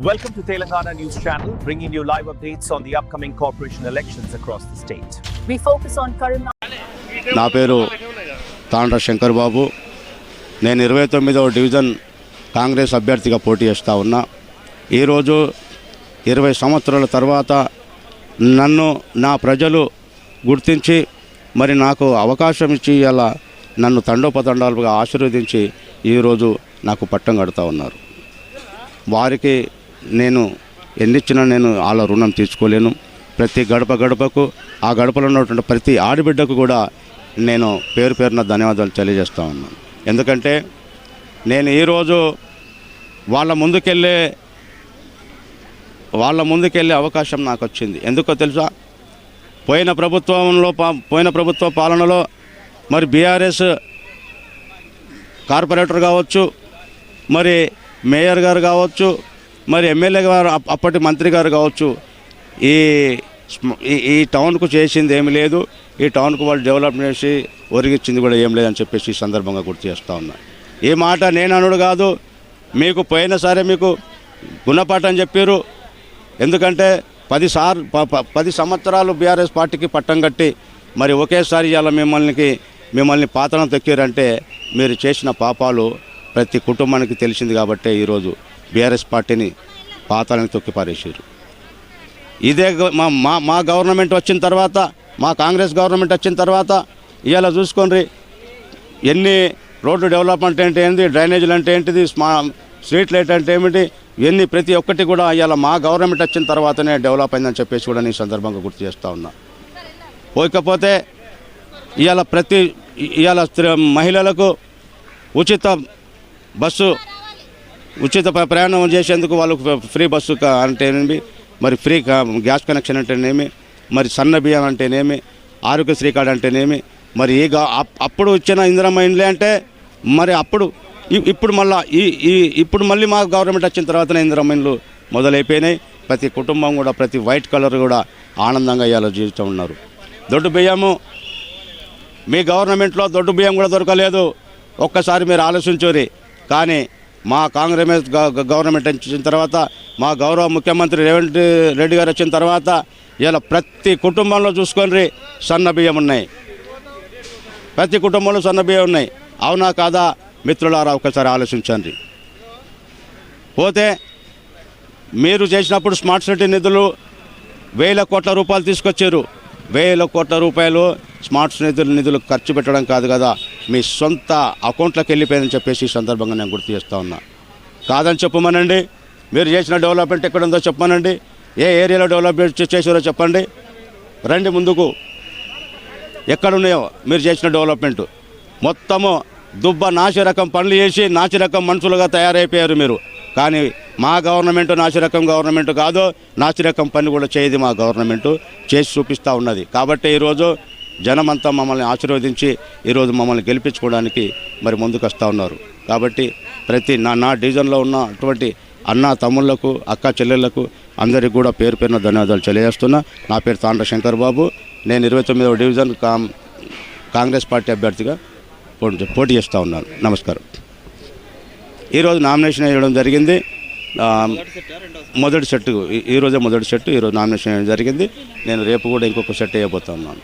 Welcome to Telangana News Channel, bringing you live updates on the upcoming corporation elections across the state. We focus on Karuna. నా పేరు తాండ్ర శంకర్ బాబు నేను ఇరవై తొమ్మిదవ division Congress అభ్యర్థిగా పోటీ చేస్తూ ఉన్నా ఈరోజు ఇరవై సంవత్సరాల తర్వాత నన్ను నా ప్రజలు గుర్తించి మరి నాకు అవకాశం ఇచ్చి ఇలా నన్ను తండోపతండాలుగా ఆశీర్వదించి ఈరోజు నాకు పట్టం కడుతూ ఉన్నారు వారికి నేను ఎన్నిచ్చినా నేను వాళ్ళ రుణం తీర్చుకోలేను. ప్రతి గడప గడపకు ఆ గడపలో ఉన్నటువంటి ప్రతి ఆడబిడ్డకు కూడా నేను పేరు పేరున ధన్యవాదాలు తెలియజేస్తా ఉన్నాను. ఎందుకంటే నేను ఈరోజు వాళ్ళ ముందుకెళ్ళే వాళ్ళ ముందుకెళ్ళే అవకాశం నాకు వచ్చింది. ఎందుకో తెలుసా? పోయిన ప్రభుత్వంలో పోయిన ప్రభుత్వ పాలనలో మరి బీఆర్ఎస్ కార్పొరేటర్ కావచ్చు మరి మేయర్ గారు కావచ్చు మరి ఎమ్మెల్యే గారు అప్- అప్పటి మంత్రి గారు కావచ్చు ఈ ఈ- టౌన్కు చేసింది ఏమి లేదు. ఈ టౌన్కు వాళ్ళు డెవలప్ చేసి ఒరిగించింది కూడా ఏం లేదని చెప్పేసి ఈ సందర్భంగా గుర్తు చేస్తూ ఉన్నా. ఈ మాట నేను అనుడు కాదు. మీకు పోయినసారి మీకు గుణపాఠం చెప్పారు. ఎందుకంటే పది సార్ పది సంవత్సరాలు బీఆర్ఎస్ పార్టీకి పట్టం కట్టి మరి ఒకేసారి ఇవాళ మిమ్మల్ని మిమ్మల్ని పాతనం తొక్కారంటే మీరు చేసిన పాపాలు ప్రతి కుటుంబానికి తెలిసింది కాబట్టే ఈరోజు బీఆర్ఎస్ పార్టీని పాతాలని తొక్కిపారేసారు ఇదే మా మా మా గవర్నమెంట్ వచ్చిన తర్వాత మా కాంగ్రెస్ గవర్నమెంట్ వచ్చిన తర్వాత ఇవాళ చూసుకోండి ఎన్ని రోడ్డు డెవలప్మెంట్ అంటే ఏంటి డ్రైనేజీలు అంటే ఏంటిది స్మా స్ట్రీట్ లైట్ అంటే ఏమిటి ఇవన్నీ ప్రతి ఒక్కటి కూడా ఇవాళ మా గవర్నమెంట్ వచ్చిన తర్వాతనే డెవలప్ అయిందని చెప్పేసి కూడా నేను ఈ సందర్భంగా గుర్తు చేస్తూ ఉన్నా. పోకపోతే ఇవాళ ప్రతి ఇవాళ మహిళలకు ఉచిత బస్సు ఉచిత ప్రయాణం చేసేందుకు వాళ్ళకు ఫ్రీ బస్సు అంటేనేమి మరి ఫ్రీ గ్యాస్ కనెక్షన్ అంటేనేమి మరి సన్న బియ్యం అంటేనేమి ఆరోగ్యశ్రీ కార్డు అంటేనేమి మరి ఈ అప్- అప్పుడు ఇచ్చిన ఇందిరమ్మ ఇండ్లే అంటే మరి అప్పుడు ఇప్పుడు మళ్ళీ ఈ ఈ ఇప్పుడు మళ్ళీ మా గవర్నమెంట్ వచ్చిన తర్వాతనే ఇందిరమ్మ ఇండ్లు మొదలైపోయినాయి. ప్రతి కుటుంబం కూడా ప్రతి వైట్ కలర్ కూడా ఆనందంగా ఇవాళ జీవిస్తూ ఉన్నారు. దొడ్డు బియ్యము మీ గవర్నమెంట్లో దొడ్డు బియ్యం కూడా దొరకలేదు. ఒక్కసారి మీరు ఆలోచించురి. కానీ మా కాంగ్రెస్ గ- గవర్నమెంట్ వచ్చిన తర్వాత మా గౌరవ ముఖ్యమంత్రి రేవంత్ రెడ్డి గారు వచ్చిన తర్వాత ఇలా ప్రతి కుటుంబంలో చూసుకొని సన్న బియ్యం ఉన్నాయి. ప్రతి కుటుంబంలో సన్న బియ్యం ఉన్నాయి. అవునా కాదా? మిత్రులారా ఒకసారి ఆలోచించండి. పోతే మీరు చేసినప్పుడు స్మార్ట్ సిటీ నిధులు వేల కోట్ల రూపాయలు తీసుకొచ్చారు. వేల కోట్ల రూపాయలు స్మార్ట్ నిధులు నిధులు ఖర్చు పెట్టడం కాదు కదా మీ సొంత అకౌంట్లోకి వెళ్ళిపోయిందని చెప్పేసి ఈ సందర్భంగా నేను గుర్తు చేస్తా ఉన్నా. కాదని చెప్పమనండి మీరు చేసిన డెవలప్మెంట్ ఎక్కడ ఉందో చెప్పమనండి ఏ ఏరియాలో డెవలప్మెంట్ చేసారో చెప్పండి. రండి ముందుకు. ఎక్కడున్నాయో మీరు చేసిన డెవలప్మెంట్. మొత్తము దుబ్బ నాసి రకం పనులు చేసి నాసి రకం మనుషులుగా తయారైపోయారు మీరు. కానీ మా గవర్నమెంట్ నాసిరకం గవర్నమెంట్ కాదు నాసిరకం పని కూడా చేయదు మా గవర్నమెంట్. చేసి చూపిస్తూ ఉన్నది. కాబట్టి ఈరోజు జనమంతా మమ్మల్ని ఆశీర్వదించి ఈరోజు మమ్మల్ని గెలిపించుకోవడానికి మరి ముందుకు వస్తూ ఉన్నారు. కాబట్టి ప్రతి నా నా డివిజన్లో ఉన్న అటువంటి అన్న తమ్ముళ్ళకు అక్క చెల్లెళ్ళకు అందరికీ కూడా పేరు పేరున ధన్యవాదాలు తెలియజేస్తున్నా. నా పేరు తాండ్ర శంకర్ బాబు. నేను ఇరవై తొమ్మిదవ డివిజన్ కాంగ్రెస్ పార్టీ అభ్యర్థిగా పోటీ పోటీ చేస్తూ ఉన్నాను. నమస్కారం. ఈరోజు నామినేషన్ వేయడం జరిగింది. మొదటి సెట్ ఈరోజే మొదటి సెట్ ఈరోజు నామినేషన్ వేయడం జరిగింది. నేను రేపు కూడా ఇంకొక సెట్ వేయబోతా ఉన్నాను.